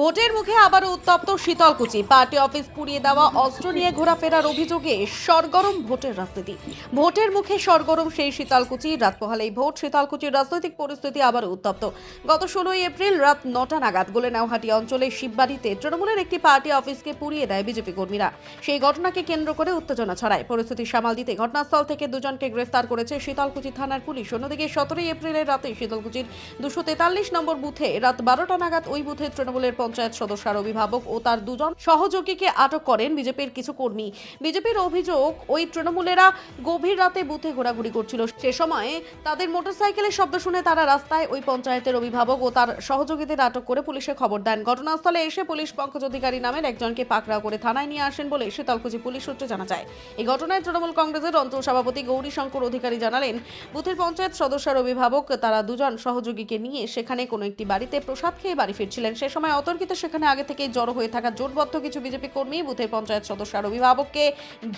ভোটের মুখে আবারও উত্তপ্ত শীতলকুচি। পার্টি অফিস পুড়িয়ে দেওয়া অস্ত্র নিয়ে ঘোরাফেরার অভিযোগে সরগরম ভোটের রাজনীতি। ভোটের মুখে সরগরম সেই শীতলকুচি। রাত পোহালেই ভোট, শীতলকুচির রাজনৈতিক পরিস্থিতি আবারও উত্তপ্ত। গত ষোলোই এপ্রিল রাত নটা নাগাদ গোলেনাওহাটি অঞ্চলের শিববাড়িতে তৃণমূলের একটি পার্টি অফিসকে পুড়িয়ে দেয় বিজেপি কর্মীরা। সেই ঘটনাকে কেন্দ্র করে উত্তেজনা ছড়ায়। পরিস্থিতি সামাল দিতে ঘটনাস্থল থেকে দুজনকে গ্রেফতার করেছে শীতলকুচি থানার পুলিশ। অন্যদিকে সতেরোই এপ্রিলের রাতে শীতলকুচির দুশো তেতাল্লিশ নম্বর বুথে রাত বারোটা নাগাদ ওই বুথে তৃণমূলের পঞ্চায়েত সদস্যার অভিভাবক ও তার দুজন সহযোগীকে আটক করেন বিজেপির কিছু কর্মী। বিজেপির অভিযোগ, ওই তৃণমূলেরা গভীর রাতে বুথে ঘোরাঘুরি করছিল। সে সময় তাদের মোটরসাইকেলের শব্দ শুনে তারা রাস্তায় ওই পঞ্চায়েতের অভিভাবক ও তার সহযোগীদের আটক করে পুলিশে খবর দেন। ঘটনাস্থলে এসে পুলিশ পঙ্কজ অধিকারী নামের একজনকে পাকড়াও করে থানায় নিয়ে আসেন বলে শীতলকুচি পুলিশ সূত্রে জানা যায়। এই ঘটনায় তৃণমূল কংগ্রেসের অন্তর সভাপতি গৌরী শঙ্কর অধিকারী জানালেন, বুথের পঞ্চায়েত সদস্যের অভিভাবক তারা দুজন সহযোগীকে নিয়ে সেখানে কোনো একটি বাড়িতে প্রসাদ খেয়ে বাড়ি ফিরছিলেন। সে সময় অতর্কিত সেখানে আগে থেকেই জড়ো হয়ে থাকা জোটবদ্ধ কিছু বিজেপি কর্মী, বুথের পঞ্চায়েত সদস্য আর অভিভাবককে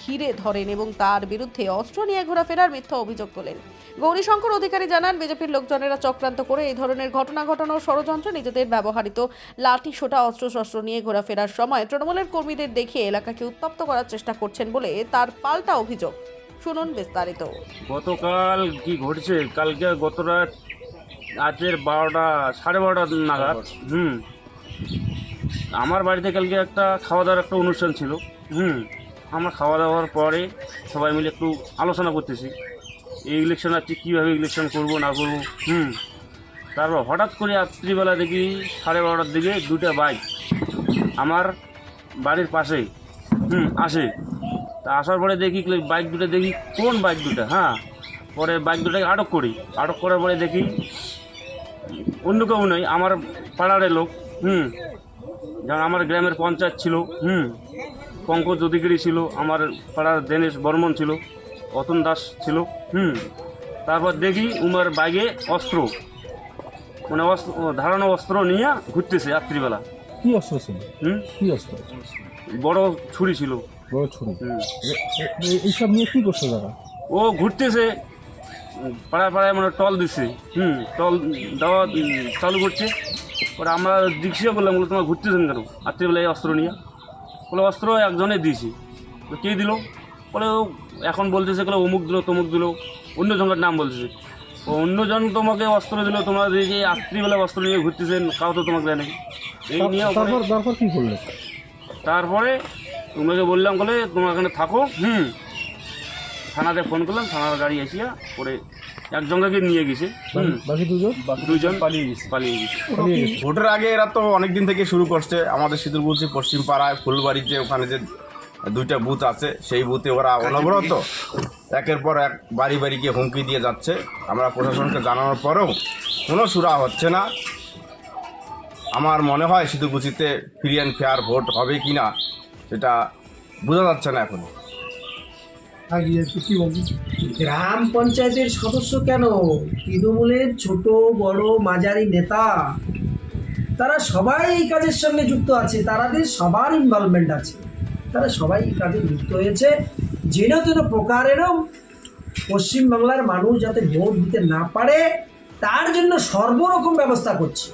ঘিরে ধরেন এবং তার বিরুদ্ধে অস্ত্র নিয়ে ঘোরাফেরার মিথ্যা অভিযোগ তোলেন। গৌরীশঙ্কর অধিকারী জানান, বিজেপির লোকজনেরা চক্রান্ত করে এই ধরনের ঘটনা ঘটানোর ষড়যন্ত্র নিজেদের ব্যবহৃত লাঠি সোটা, অস্ত্রশস্ত্র নিয়ে ঘোরাফেরার সময় তৃণমূলের কর্মীদের দেখিয়ে এলাকাকে উত্তপ্ত করার চেষ্টা করছেন বলে তার পাল্টা অভিযোগ। শুনুন বিস্তারিত। গতকাল কি ঘটছে? কালকে গত রাত রাতের বারোটা, সাড়ে বারোটা নাগাদ, হুম আমার বাড়িতে কালকে একটা খাওয়া দাওয়ার একটা অনুষ্ঠান ছিল। হুম, আমরা খাওয়া দাওয়ার পরে সবাই মিলে একটু আলোচনা করতেছি। এই ইলেকশন আছে কীভাবে ইলেকশন করব, না করব, হুম। তারপর হঠাৎ করে রাত্রিবেলা দেখি সাড়ে বারোটার দিকে দুটা বাইক আমার বাড়ির পাশে, হুম, আসে। তা আসার পরে দেখি বাইক দুটো দেখি, কোন বাইক দুটো হ্যাঁ। পরে বাইক দুটাকে আটক করি। আটক করার পরে দেখি, অন্য কেউ নয় আমার পাড়ার লোক, হুম। যেমন আমার গ্রামের পঞ্চায়েত ছিল হুম পঙ্কজ অধিকারী ছিল আমার পাড়ার দীনেশ বর্মন ছিল অতন দাস ছিল হুম তারপর দেখি উমার বাইকে অস্ত্র মানে অস্ত্র ধারানো অস্ত্র নিয়ে ঘুরতেছে রাত্রিবেলা। কি অস্ত্র ছিল? হুম? কি অস্ত্র? বড় ছুরি ছিল। বড় ছুরি? এইসব নিয়ে কি করছে তারা? ও ঘুরতেছে পাড়ায় পাড়ায় মানে টল দিচ্ছে হুম টল দেওয়া চালু করছে। পরে আমরা জিজ্ঞাসা করলাম বলে তোমার ঘুরতেছেন কেন? রাত্রিবেলায় অস্ত্র নিয়ে। বলে অস্ত্র একজনে দিয়েছি। তো কে দিল? বলে ও এখন বলতেছে বলে অমুক দিল তমুক দিল অন্য জনের নাম বলতেছে। ও অন্যজন তোমাকে অস্ত্র দিল তোমরা যে যে রাত্রিবেলা অস্ত্র নিয়ে ঘুরতেছেন কাউ তো তোমাকে দেয় নাকি এই নিয়ে তারপর তারপর কি করল তারপরে তোমাকে বললাম বলে তোমরা এখানে থাকো হুম থানাতে ফোন করলাম থানার গাড়ি এসিয়া পরে একজনকে নিয়ে গেছে। হুম। বাকি দুজন? দুইজন পালিয়ে গেছে। পালিয়ে গেছে। পালিয়ে গেছে। ভোটের আগে এরা তো অনেক দিন থেকে শুরু করছে। আমাদের শীতলকুচি পশ্চিম পাড়ায় ফুলবাড়িতে ওখানে যে দুইটা বুথ আছে সেই বুথে ওরা অনবরত একের পর এক বাড়ি বাড়ি গিয়ে হুমকি দিয়ে যাচ্ছে। আমরা প্রশাসনকে জানানোর পরেও কোনো সুরা হচ্ছে না। আমার মনে হয় শীতলকুচিতে ফ্রি অ্যান্ড ফেয়ার ভোট হবে কি না সেটা বোঝা যাচ্ছে না এখন। গ্রাম পঞ্চায়েতের সদস্য কেন? তৃণমূলের ছোট, বড়, মাঝারি নেতা। তারা সবাই এই কাজের সঙ্গে যুক্ত আছে তাদের সবার ইনভলভমেন্ট আছে। তারা সবাই এই কাজে যুক্ত হয়েছে। যেন তেন প্রকারেরও পশ্চিমবাংলার মানুষ যাতে ভোট দিতে না পারে, তার জন্য সর্বরকম ব্যবস্থা করছে।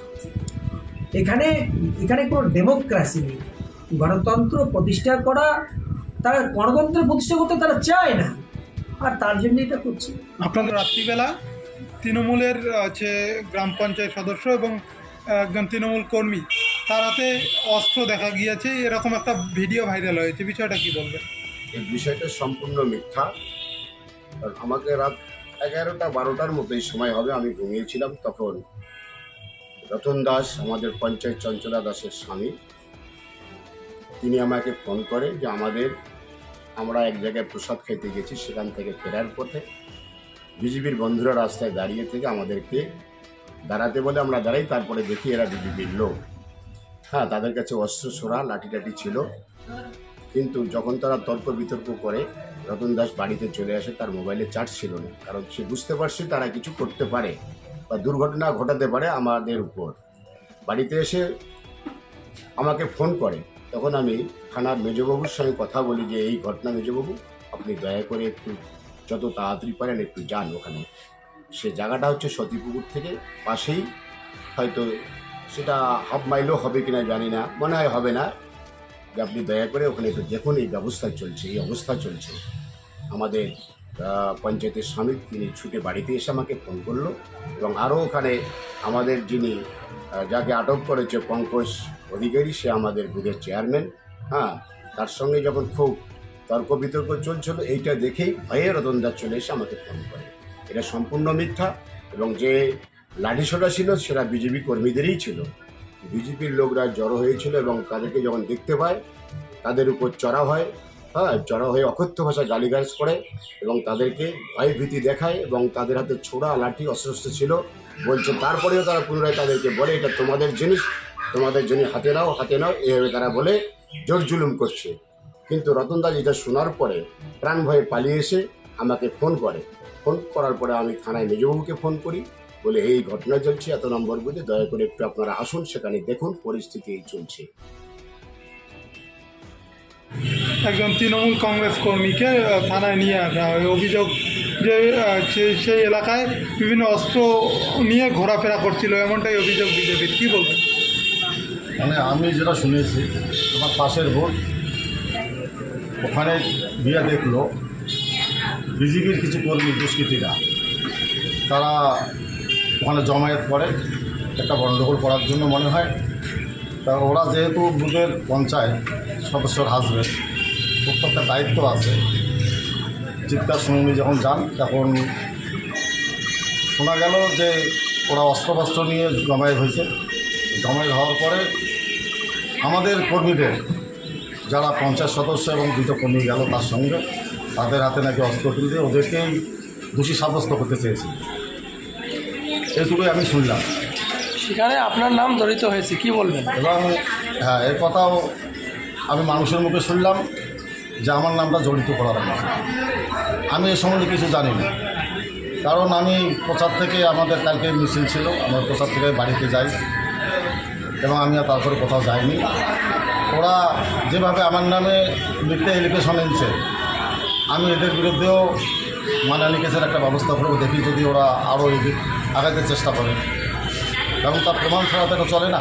এখানে এখানে কোনো ডেমোক্রেসি নেই। গণতন্ত্র প্রতিষ্ঠা করা তারা গণতন্ত্র প্রতিষ্ঠা করতে তারা চায় না। আর তার জন্য এটা করছে। আপনাদের রাত্রিবেলা তৃণমূলের আছে গ্রাম পঞ্চায়েত সদস্য এবং একজন তৃণমূল কর্মী তার হাতে অস্ত্র দেখা গিয়েছে। এরকম একটা ভিডিও ভাইরাল হয়েছে। বিষয়টা কি বলবেন? এই বিষয়টা সম্পূর্ণ মিথ্যা। কারণ আমাকে রাত এগারোটা বারোটার মতো এই সময় হবে। আমি ঘুমিয়েছিলাম তখন। রতন দাস আমাদের পঞ্চায়েত চঞ্চলা দাসের স্বামী তিনি আমাকে ফোন করে যে আমাদের আমরা এক জায়গায় প্রসাদ খাইতে গেছি, সেখান থেকে ফেরার পথে বিজেপির বন্ধুরা রাস্তায় দাঁড়িয়ে থেকে আমাদেরকে দাঁড়াতে বলে, আমরা দাঁড়াই, তারপরে দেখি এরা বিজেপির লোক। হ্যাঁ তাদের কাছে অস্ত্র ছোড়া লাঠি টাঠি ছিল। কিন্তু যখন তারা তর্ক বিতর্ক করে, রতন দাস বাড়িতে চলে আসে, তার মোবাইলে চার্জ ছিল না। কারণ সে বুঝতে পারছে তারা কিছু করতে পারে বা দুর্ঘটনা ঘটাতে পারে আমাদের উপর। বাড়িতে এসে আমাকে ফোন করে। তখন আমি থানার মেজবাবুর সঙ্গে কথা বলি যে, এই ঘটনা মেজবাবু, আপনি দয়া করে একটু যত তাড়াতাড়ি পারেন একটু যান ওখানে। সে জায়গাটা হচ্ছে সতীপুকুর থেকে পাশেই। হয়তো সেটা হাফ মাইলও হবে কিনা জানি না, মনে হয় হবে না। যে, আপনি দয়া করে ওখানে একটু দেখুন, এই ব্যবস্থা চলছে, এই অবস্থা চলছে। আমাদের পঞ্চায়েতের স্বামী, তিনি ছুটে বাড়িতে এসে আমাকে ফোন করল এবং আরও ওখানে আমাদের যিনি যাকে আটক করেছে পঙ্কজ অধিকারী, সে আমাদের বুথের চেয়ারম্যান। হ্যাঁ তার সঙ্গে যখন খুব তর্ক বিতর্ক চলছিল, এইটা দেখেই ভয়ে রতনদার চলে এসে আমাকে ফোন করে। এটা সম্পূর্ণ মিথ্যা এবং যে লাঠিসোটা ছিল, সেটা বিজেপি কর্মীদেরই ছিল। বিজেপির লোকরা জড়ো হয়েছিল এবং তাদেরকে যখন দেখতে পায়, তাদের উপর চড়া হয়। হ্যাঁ চড়া হয়ে অকথ্য ভাষায় গালিগালাজ করে এবং তাদেরকে ভয় ভীতি দেখায় এবং তাদের হাতে ছোড়া লাঠি অস্ত্র ছিল। বলছে, তারপরেও তারা পুনরায় তাদেরকে বলে, এটা তোমাদের জিনিস তোমাদের জিনিস হাতে নাও হাতে নাও। এভাবে তারা বলে, জোর জুলুম করছে। কিন্তু রতনদা এটা শোনার পরে প্রাণ ভয়ে পালিয়ে এসে আমাকে ফোন করে। ফোন করার পরে আমি থানায় মেজবাবুকে ফোন করি, বলে, এই ঘটনা চলছে, এত নম্বর বুঝে দয়া করে একটু আপনারা আসুন, সেখানে দেখুন, পরিস্থিতি এই চলছে। একজন তৃণমূল কংগ্রেস কর্মীকে থানায় নিয়ে আসা হয়। অভিযোগ যে সেই এলাকায় বিভিন্ন অস্ত্র নিয়ে ঘোরাফেরা করছিল, এমনটাই অভিযোগ বিজেপির। কী বলবেন? মানে আমি যেটা শুনেছি, আমার পাশের ভোট ওখানে গিয়ে দেখল, বিজেপির কিছু কর্মী, দুষ্কৃতীরা। তারা ওখানে জমায়েত করে, একটা গণ্ডগোল করার জন্য মনে হয়। তা ওরা যেহেতু বুথের পঞ্চায়েত সদস্যর হাসবেন্ড প্রত্যেকটা দায়িত্ব আছে। চিৎকার শুনে উনি যখন যান তখন শোনা গেল যে ওরা অস্ত্রশস্ত্র নিয়ে জমায়েত হয়েছে। জমায়েত হওয়ার পরে আমাদের কর্মীদের যারা পঞ্চায়েত সদস্য এবং দুটো কর্মী গেল তার সঙ্গে তাদের হাতে নাকি অস্ত্র তুলে ওদেরকেই দোষী সাব্যস্ত করতে চেয়েছে। এটুকুই আমি শুনলাম। সেখানে আপনার নাম জড়িত হয়েছে কি বলবেন? এবং হ্যাঁ এর কথাও আমি মানুষের মুখে শুনলাম। যে আমার নামটা জড়িত করা হয়েছে আমি এ সম্বন্ধে কিছু জানি না কারণ আমি প্রচার থেকে আমাদের কালকে মিছিল ছিল, আমরা প্রচার থেকে বাড়িতে যাই এবং আমি আর তারপরে কোথাও যাইনি। ওরা যেভাবে আমার নামে মিথ্যে এলিগেশন এনেছে, আমি এদের বিরুদ্ধেও মানালি কেসের একটা ব্যবস্থা করব, দেখি যদি ওরা আরও আগাতে চেষ্টা করে। এবং তার প্রমাণ ছাড়া তো চলে না।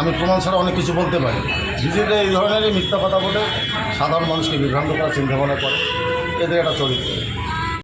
আমি প্রমাণ ছাড়া অনেক কিছু বলতে পারি। বিজেপিরা এই ধরনেরই মিথ্যা কথা বলে সাধারণ মানুষকে বিভ্রান্ত করার চিন্তাভাবনা করে। এদের একটা চরিত্র।